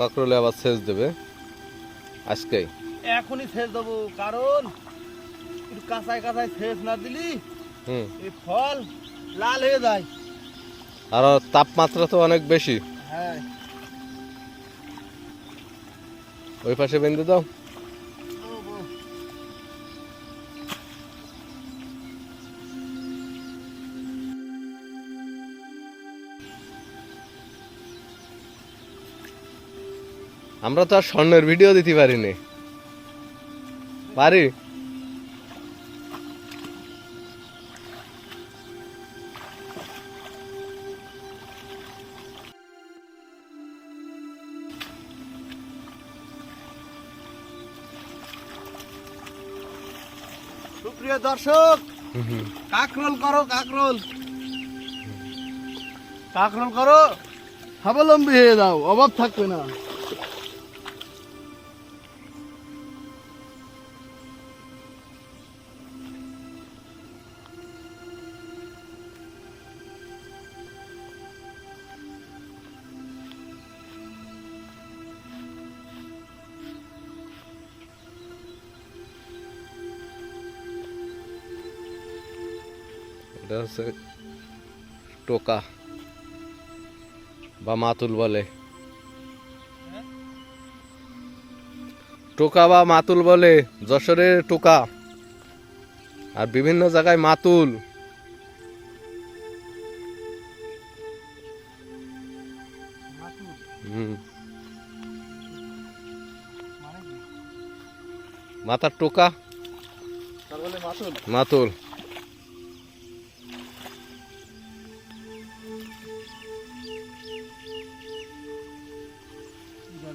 কাকরোলে আবার সেচ দেবে। আজকেই এখনই সেচ দেবো কারণ একটু কাঁচায় কাঁচায় সেচ না দিলি হুম। এই ফল লাল হয়ে যায়। আর তাপমাত্রা তো অনেক বেশি। হ্যাঁ। ওই পাশে বেঁধে দাও। আমরা তো আর স্বর্ণের ভিডিও দিতে পারিনি। পারি? সুপ্রিয় দর্শক কাকরোল করো কাকরোল কাকরোল করো স্বাবলম্বী হয়ে যাও অভাব থাকবে না। এটা হচ্ছে টোকা বা মাতুল বলে। টোকা বা মাতুল বলে যশোরের টোকা আর বিভিন্ন জায়গায় মাতুল। মাথার টোকা? তার মাতুল।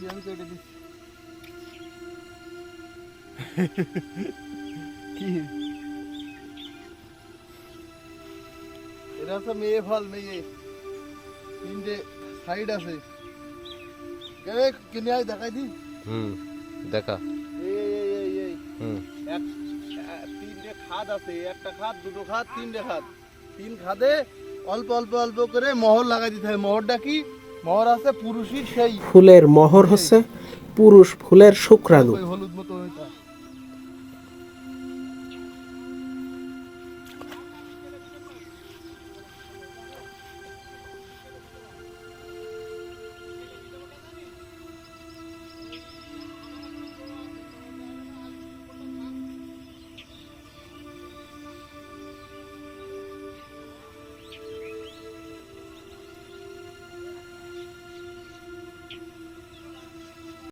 বুঝি আমি এটা দিচ্ছি কি এটা হচ্ছে মেয়ে ফল মেয়ে তিনটে সাইড আছে কে কিনে আয় দেখাই দি হুম দেখা এই এই এই এই হুম এক তিনটে খাদ আছে একটা খাদ দুটো খাদ তিনটে খাদ তিন খাদে অল্প অল্প অল্প করে মোহর লাগাই দিতে হয়। মোহরটা কি? মোহর আছে পুরুষের সেই। ফুলের মহর হচ্ছে পুরুষ ফুলের শুক্রাণু। হলুদ মতো ওইটা।